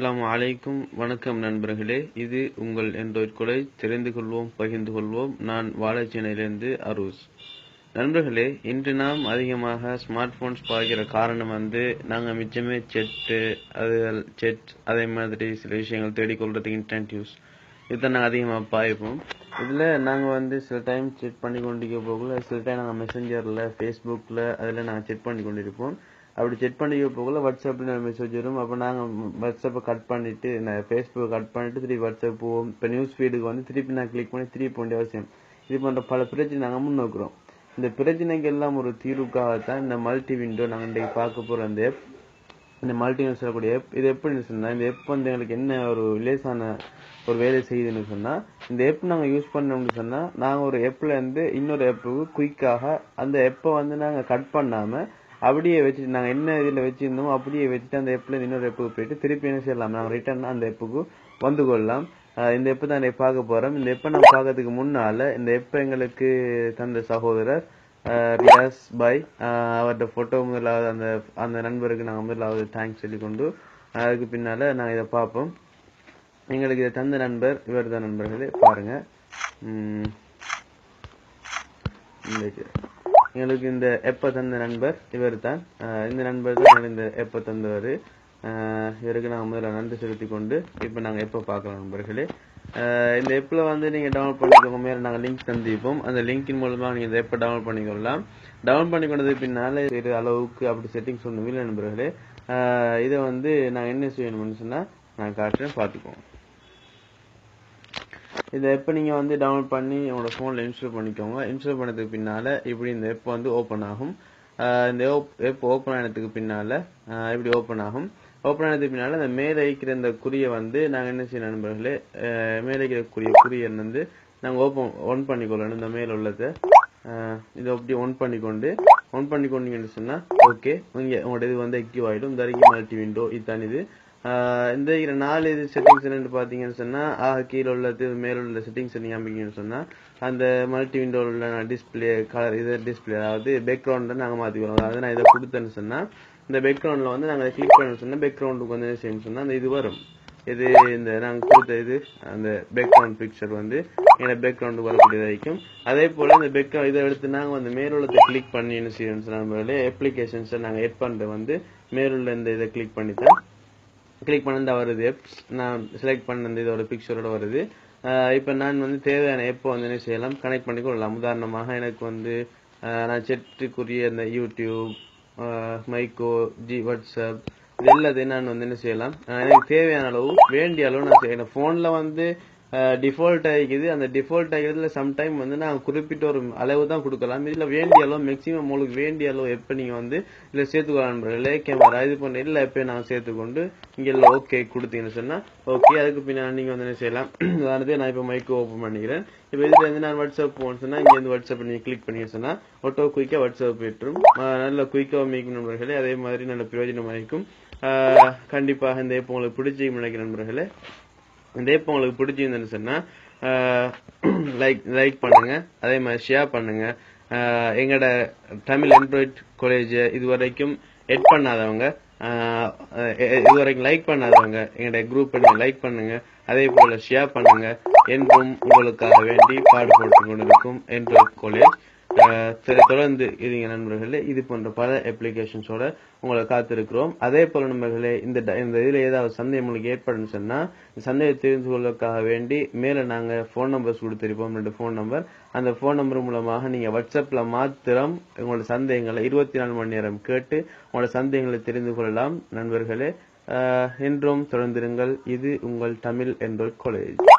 அஸ்ஸலாமு அலைக்கும். வணக்கம் நண்பர்களே. இது உங்கள் என்ட்ராய்ட் கொலை. தெரிந்து கொள்வோம் பகிர்ந்து கொள்வோம். நான் வாழைச்சேனையிலிருந்து அரூஸ். நண்பர்களே இன்று நாம் அதிகமாக ஸ்மார்ட் போன்ஸ் பார்க்கிற காரணம் வந்து நாங்கள் மிச்சமே செட்டு அது செட் அதே மாதிரி சில விஷயங்கள் தேடிக்கொள்றதுக்கு இன்டர்நெட் யூஸ் இதுதான் நாங்கள் அதிகமாக பாய்ப்போம் இதில் நாங்கள் வந்து சில டைம் செக் பண்ணி கொண்டிருக்க போகல சில டைம் நாங்கள் மெசஞ்சரில் ஃபேஸ்புக்கில் அதில் நாங்கள் செக் பண்ணி கொண்டிருப்போம். அப்படி செக் பண்ணிக்க போகல வாட்ஸ்அப்பில் மெசேஜ் வரும். அப்போ நாங்கள் வாட்ஸ்அப்பை கட் பண்ணிட்டு ஃபேஸ்புக்கை கட் பண்ணிட்டு திருப்பி வாட்ஸ்அப் போவோம். இப்போ நியூஸ் ஃபீடுக்கு வந்து திருப்பி நான் கிளிக் பண்ணி திருப்பி போக வேண்டிய அவசியம். இது போன்ற பல பிரச்சனை நாங்கள் முன்னோக்குறோம் இந்த பிரச்சனைக்கு எல்லாம் ஒரு தீர்வுக்காகத்தான் இந்த மல்டி விண்டோ நாங்கள் இன்றைக்கு பார்க்க போகிற அந்த ஏப் இந்த மல்டி சொல்லக்கூடிய ஏப் இது எப்படின்னு சொன்னால் இந்த app வந்து எங்களுக்கு என்ன ஒரு லேசான ஒரு வேலை செய்யுதுன்னு சொன்னால் இந்த ஏப் நாங்கள் யூஸ் பண்ணோம்னு சொன்னால் நாங்கள் ஒரு appல இருந்து இன்னொரு app-க்கு குயிக்காக அந்த ஏப்பை வந்து நாங்கள் கட் பண்ணாமல் அப்படியே வச்சு நாங்கள் என்ன இதில் வச்சிருந்தோமோ அப்படியே வச்சுட்டு அந்த எப்பில் இன்னொரு app-க்கு போயிட்டு திருப்பி என்ன செய்யலாம் நாங்கள் ரிட்டர்ன் அந்த எப்புக்கு வந்து கொள்ளலாம். இந்த எப்போ தான் பார்க்க போறோம். இந்த எப்போ நான் பார்க்கறதுக்கு முன்னால இந்த எப்போ எங்களுக்கு தந்த சகோதரர் ஆஹ் ரியாஸ் பாய் அவர்கிட்ட ஃபோட்டோ போட்டோ முதலாவது அந்த அந்த நண்பருக்கு நாங்கள் முதலாவது தேங்க்ஸ் சொல்லிக்கொண்டு அதுக்கு பின்னால் நாங்கள் இதை பார்ப்போம். எங்களுக்கு இதை தந்த நண்பர் இவர் தான் நண்பர்களே பாருங்க. உம் இந்த- எங்களுக்கு இந்த எப்ப தந்த நண்பர் இவர் தான் இந்த நண்பர் தான் எங்களுக்கு இந்த எப்ப தந்தவர். இவருக்கு நாங்கள் முதல்ல நன்றி செலுத்தி கொண்டு இப்போ நாங்கள் எப்போ பார்க்கலாம் நண்பர்களே. இந்த எப்பில் வந்து நீங்கள் டவுன்லோட் பண்ணிக்கோங்க மேலே நாங்கள் லிங்க் தந்திருப்போம். அந்த லிங்கின் மூலமாக நீங்கள் இந்த எப்போ டவுன்லோட் பண்ணிக்கொள்ளலாம். டவுன்லோட் பண்ணி கொண்டதுக்கு பின்னால் இது அளவுக்கு அப்படி செட்டிங்ஸ் ஒன்றும் இல்லை நண்பர்களே. இதை வந்து நான் என்ன செய்யணும்னு சொன்னால் நான் காட்டுறேன் பார்த்துக்கோங்க. இதை எப்போ நீங்கள் வந்து டவுன்லோட் பண்ணி உங்களோட ஃபோனில் இன்ஸ்டால் பண்ணிக்கோங்க. இன்ஸ்டால் பண்ணதுக்கு பின்னால் இப்படி இந்த எப்போ வந்து ஓப்பன் ஆகும். இந்த எப் ஓப்பன் ஆனதுக்கு பின்னால் இப்படி ஓப்பன் ஆகும். ஓப்பன் ஆனதுக்கு பின்னால் அந்த மேலே வைக்கிற இந்த குறியை வந்து நாங்கள் என்ன செய்யணும் நண்பர்களே? மேலே வைக்கிற குறிய குறியை வந்து நாங்கள் ஓப்பன் ஒன் பண்ணிக்கொள்ளணும். இந்த மேலே உள்ளதை இதை அப்படி ஒன் பண்ணிக்கொண்டு ஒன் பண்ணிக்கொண்டீங்கன்னு சொன்னால் ஓகே இங்கே உங்களோட இது வந்து ஆக்டிவ் ஆகிடும் இந்த மல்டி விண்டோ இதுதான் இது. இந்த இருக்கிற நாலு இது செட்டிங்ஸ் என்னன்னு பார்த்தீங்கன்னு சொன்னா ஆக கீழே உள்ளது மேல உள்ள செட்டிங்ஸ் நீங்க அமைக்கணும்னு சொன்னா அந்த மல்டி விண்டோவில் உள்ள டிஸ்பிளே கலர் இது டிஸ்பிளே அதாவது பேக்ரவுண்ட் நாங்க மாத்திக்கிறோம் அதாவது நான் இதை கொடுத்தேன்னு சொன்னா இந்த பேக்ரவுண்ட்ல வந்து நாங்க கிளிக் பண்ண சொன்னா பேக்ரவுண்டுக்கு வந்து என்ன சொன்னால் சொன்னா அந்த இது வரும். இது இந்த நாங்க கொடுத்த இது அந்த பேக்ரவுண்ட் பிக்சர் வந்து எங்க பேக்ரவுண்டுக்கு வரக்கூடியது வரைக்கும் அதே போல இந்த பேக்ரவுண்ட் இதை எடுத்து நாங்க வந்து மேலுள்ளதை கிளிக் பண்ணி என்ன செய்யணும்னு சொன்னா அப்ளிகேஷன்ஸ் நாங்க எட் பண்ற வந்து மேலுள்ள இந்த இதை கிளிக் பண்ணி தான் கிளிக் பண்ணா வருது. நான் செலக்ட் பண்ணது இதோட பிக்சரோட வருது. இப்போ நான் வந்து தேவையான எப்போ வந்து என்ன செய்யலாம்? கனெக்ட் பண்ணி கொள்ளலாம். உதாரணமாக எனக்கு வந்து நான் செட்டுக்குரிய அந்த யூடியூப் மைக்கோ ஜி வாட்ஸ்அப் இது எல்லாத்தையும் நான் வந்து என்ன செய்யலாம்? எனக்கு தேவையான அளவு வேண்டிய அளவு நான் செய்யணும். ஃபோனில் வந்து டிஃபால்ட் ஆகிக்குது அந்த டிஃபால்ட் ஆகிறதுல சம்டைம் வந்து நான் குறிப்பிட்ட ஒரு அளவு தான் கொடுக்கலாம். இல்லை வேண்டிய அளவு மேக்ஸிமம் உங்களுக்கு வேண்டிய அளவு எப்போ நீங்கள் வந்து இல்லை சேர்த்துக்கலாம் நண்பர்களே. கேமரா இது பண்ண இல்லை எப்போ நான் சேர்த்துக்கொண்டு இங்கே எல்லாம் ஓகே கொடுத்தீங்கன்னு சொன்னால் ஓகே அதுக்கு பின்னாடி நீங்கள் வந்து என்ன செய்யலாம்? உதாரணத்துக்கு நான் இப்போ மைக்கு ஓப்பன் பண்ணிக்கிறேன். இப்போ இதில் வந்து நான் வாட்ஸ்அப் போகணும் சொன்னால் இங்கேருந்து வாட்ஸ்அப் நீங்கள் கிளிக் பண்ணி சொன்னால் ஒட்டோ குயிக்காக வாட்ஸ்அப் போயிட்டுரும் நல்ல குயிக்காக அமைக்கும் நண்பர்களே அதே மாதிரி நல்ல பிரயோஜனமா இருக்கும். கண்டிப்பாக இந்த இப்போ உங்களுக்கு பிடிச்சி நினைக்கிற நண்பர்களே. இந்த இப்போ உங்களுக்கு பிடிச்சிருந்ததுன்னு சொன்னால் லைக் லைக் பண்ணுங்கள் அதே மாதிரி ஷேர் பண்ணுங்கள் எங்களோட தமிழ் எம்ப்ராய்ட் காலேஜ் இது வரைக்கும் எட் பண்ணாதவங்க இது வரைக்கும் லைக் பண்ணாதவங்க எங்களோட குரூப் நீங்கள் லைக் பண்ணுங்கள் அதே போல் ஷேர் பண்ணுங்கள் என்றும் உங்களுக்காக வேண்டி பாடுபட்டு கொண்டிருக்கும் என்ற காலேஜ் தொடர்ந்து இருங்க நண்பர்களே இது போன்ற பல அப்ளிகேஷன்ஸோட உங்களை காத்திருக்கிறோம். அதே போல நண்பர்களே இந்த ட- இந்த இதில் ஏதாவது சந்தேகம் உங்களுக்கு ஏற்படுன்னு சொன்னால் இந்த சந்தேகம் தெரிந்து கொள்வதற்காக வேண்டி மேலே நாங்கள் ஃபோன் நம்பர்ஸ் கொடுத்துருப்போம் ரெண்டு ஃபோன் நம்பர் அந்த ஃபோன் நம்பர் மூலமாக நீங்கள் வாட்ஸ்அப்பில் மாத்திரம் உங்களோட சந்தேகங்களை இருபத்தி நாலு மணி நேரம் கேட்டு உங்களோட சந்தேகங்களை தெரிந்து கொள்ளலாம். நண்பர்களே என்றும் தொடர்ந்திருங்கள். இது உங்கள் தமிழ் என்ற காலேஜ்